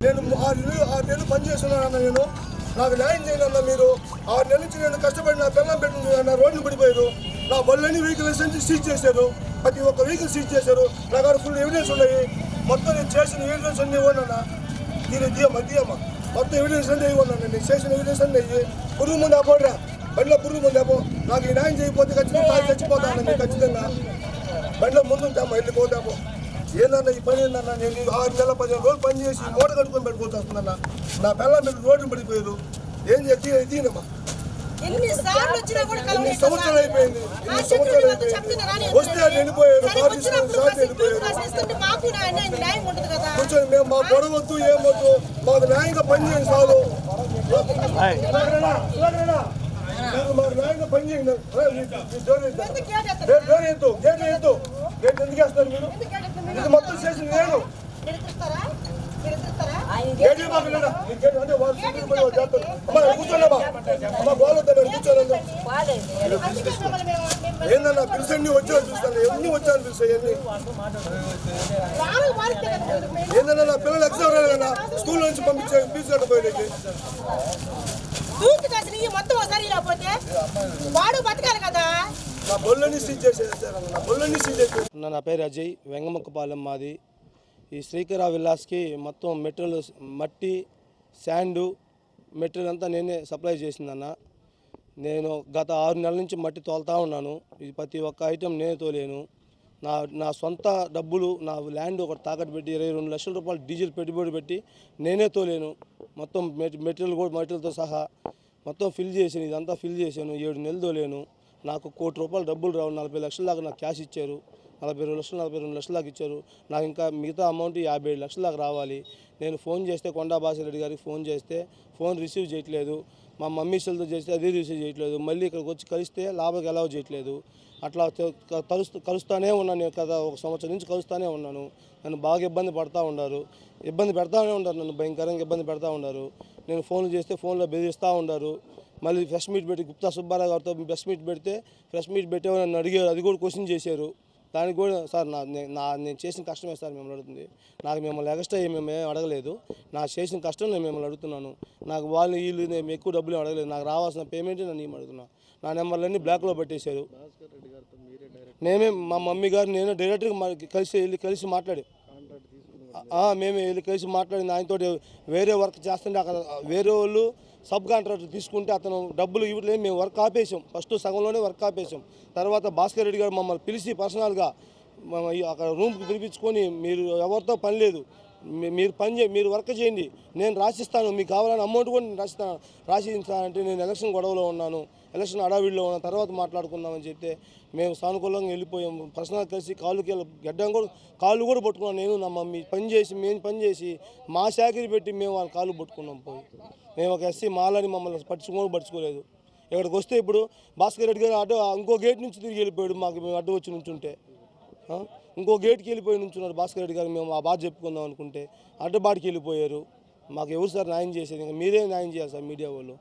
ఆరు నెలలు ఆరు నెలలు పనిచేస్తున్నానన్న నేను. నాకు న్యాయం చేయాలన్న మీరు. ఆరు నెలల నుంచి నేను కష్టపడి నా పిల్లలు అన్న నా రోడ్లు పడిపోయారు నా బళ్ళని వెహికల్ లైసెన్స్ సీజ్ చేశారు. ప్రతి ఒక్క వెహికల్ సీజ్ చేశారు. నా కాడ ఫుల్ ఎవిడెన్స్ ఉన్నాయి. మొత్తం నేను చేసిన ఎవిడెన్స్ అన్నీ ఇవ్వనన్న దీని దియమ్మ దియమ్మ మొత్తం ఎవిడెన్స్ అన్నీ ఇవ్వనన్నా నేను చేసిన ఎవిడెన్స్ అన్నీ ఇవ్వి పురుగు ముందు అపోడ్రా బండిలో పురుగు ముందు ఆపో. నాకు ఈ న్యాయం చేయకపోతే ఖచ్చితంగా తాగి చచ్చిపోతాను నేను ఖచ్చితంగా. బండిలో ముందు ఉంటాము వెళ్ళిపోతాము. ఏందన్నా ఈ పని ఏందన్నా నేను ఆరు నెలల పదిహేను రోజులు పని చేసి మూట కట్టుకొని పెట్టుకోవచ్చున్నా నా పిల్లలు మీరు రోడ్డు పడిపోయారు. ఏం చెప్పి దీనమ్మా ఎన్ని సంవత్సరాలు. అయిపోయింది? ఎన్ని సంవత్సరాలు వస్తే వెళ్ళిపోయారు మేము మా మాకు న్యాయంగా పని చేయండి చాలు. మాకు న్యాయంగా పని చేయండి. డోర్ ఎత్తు. ఎందుకు గేట్ ఎత్తు గేట్ మీరు ఎందుకు గేట్ ఎత్తరు? ఇది మొత్తం చేసింది నేను మీరు ఎత్తుతారా? మీరు ఎత్తుతారా? గేట్ ఇవ్వకు లేదా? ఈ గేట్ అంటే వాళ్ళు సెక్యూరిటీ పోయి వాళ్ళు చేస్తారు. అమ్మా కూర్చోండమ్మా అమ్మా గోలొద్దా మీరు కూర్చోండి అందుకే మిమ్మల్ని మేము- మేము- ఏందన్నా పిలిచండి వచ్చాను చూస్తాను. ఎన్ని వచ్చాను ఎన్ని? మీరు- ఏందన్నా నా పిల్లలు ఎగ్జామ్ రాలేదన్నా స్కూల్ నుంచి పంపించే ఫీజు కట్టపోయేది దూకి కాసిన ఈ మొత్తం ఒకసారి లేకపోతే వాడు బతకాలి కదా? నా పేరు అజయ్ వెంగముక్కపాలెం మాది. ఈ శ్రీకర విల్లాస్కి మొత్తం మెటీరియల్ మట్టి శాండు మెటీరియల్ అంతా నేనే సప్లై చేసిందన్న. నేను గత ఆరు నెలల నుంచి మట్టి తోలుతా ఉన్నాను. ఇది ప్రతి ఒక్క ఐటెం నేనే తోలేను. నా నా సొంత డబ్బులు నా ల్యాండ్ ఒకటి తాకట్టు పెట్టి ఇరవై రెండు లక్షల రూపాయలు డీజిల్ పెట్టుబడి పెట్టి నేనే తోలేను. మొత్తం మెటీరియల్ కూడా మెటీరియల్తో సహా మొత్తం ఫిల్ చేసాను ఇదంతా ఫిల్ చేశాను. ఏడు నెలలు తోలేను. నాకు కోటి రూపాయలు డబ్బులు రావు. నలభై లక్షల దాకా నాకు క్యాష్ ఇచ్చారు. నలభై రెండు లక్షలు నలభై రెండు లక్షల దాకా ఇచ్చారు. నాకు ఇంకా మిగతా అమౌంట్ యాభై ఏడు లక్షల దాకా రావాలి. నేను ఫోన్ చేస్తే కొండా బాసిరెడ్డి గారికి ఫోన్ చేస్తే ఫోన్ రిసీవ్ చేయట్లేదు. మా మమ్మీ సెల్తో చేస్తే అది రిసీవ్ చేయట్లేదు. మళ్ళీ ఇక్కడికి వచ్చి కలిస్తే లాభకి ఎలా చేయట్లేదు. అట్లా కలుస్తూ కలుస్తూనే ఉన్నాను నేను కదా ఒక సంవత్సరం నుంచి కలుస్తూనే ఉన్నాను. నన్ను బాగా ఇబ్బంది పడతా ఉన్నారు ఇబ్బంది పెడతానే ఉంటారు నన్ను భయంకరంగా ఇబ్బంది పెడతా ఉన్నారు నేను ఫోన్లు చేస్తే ఫోన్లో బెదిరిస్తూ ఉన్నారు మళ్ళీ ఫ్రెష్ మీట్ పెట్టి గుప్తా సుబ్బారావు గారితో ఫ్రెష్ మీట్ పెడితే ఫ్రెష్ మీట్ పెట్టేవారు నన్ను అడిగారు. అది కూడా క్వశ్చన్ చేశారు. దానికి కూడా సార్ నా నే- నా నేను చేసిన కష్టమే సార్ మిమ్మల్ని అడుగుతుంది. నాకు మిమ్మల్ని ఎక్స్ట్రా ఏమి మేము ఏం అడగలేదు. నా చేసిన కష్టం నేను మిమ్మల్ని అడుగుతున్నాను. నాకు వాళ్ళు వీళ్ళు నేను ఎక్కువ డబ్బులు అడగలేదు. నాకు రావాల్సిన పేమెంట్ నేను ఏం అడుగుతున్నా? నా నెంబర్లన్నీ బ్లాక్లో పెట్టేశారు. నేనే మా మమ్మీ గారు నేను డైరెక్ట్గా కలిసి వెళ్ళి కలిసి మాట్లాడి మేమే వీళ్ళు కలిసి మాట్లాడింది ఆయనతో వేరే వర్క్ చేస్తుంటే అక్కడ వేరే వాళ్ళు సబ్ కాంట్రాక్టర్ తీసుకుంటే అతను డబ్బులు ఇవ్వట్లేదు. మేము వర్క్ ఆపేసాం. ఫస్ట్ సగంలోనే వర్క్ ఆపేసాం. తర్వాత భాస్కర్ రెడ్డి గారు మమ్మల్ని పిలిచి పర్సనల్గా అక్కడ రూమ్కి పిలిపించుకొని మీరు ఎవరితో పని లేదు. మీరు పని చే మీరు వర్క్ చేయండి. నేను రాసిస్తాను. మీకు కావాలని అమౌంట్ కూడా నేను రాసిస్తాను రాసిస్తానంటే నేను ఎలక్షన్ గొడవలో ఉన్నాను. ఎలక్షన్ అడావిడిలో ఉన్న తర్వాత మాట్లాడుకుందామని చెప్తే మేము సానుకూలంగా వెళ్ళిపోయాము పర్సనల్ కలిసి కాళ్ళుకి గడ్డం కూడా కాళ్ళు కూడా పట్టుకున్నాను నేను నా మమ్మీ. పని చేసి మేము పని చేసి మా శాఖరి పెట్టి మేము వాళ్ళ కాళ్ళు పట్టుకున్నాం పోయి. మేము ఒక ఎస్సీ మాలని మమ్మల్ని పట్టించుకోని పట్టించుకోలేదు. ఇక్కడికి వస్తే ఇప్పుడు భాస్కర్ రెడ్డి గారు అడ్డు ఇంకో గేట్ నుంచి తిరిగి వెళ్ళిపోయాడు మాకు. మేము అడ్డు వచ్చి నుంచుంటే. ఇంకో గేట్కి వెళ్ళిపోయి నుంచున్నారు భాస్కర్ రెడ్డి గారు. మేము ఆ బాధ చెప్పుకుందాం అనుకుంటే అడ్డబాటికి వెళ్ళిపోయారు. మాకు ఎవరు సార్ న్యాయం చేసేది? ఇంకా మీరే న్యాయం చేయాలి సార్ మీడియా వాళ్ళు.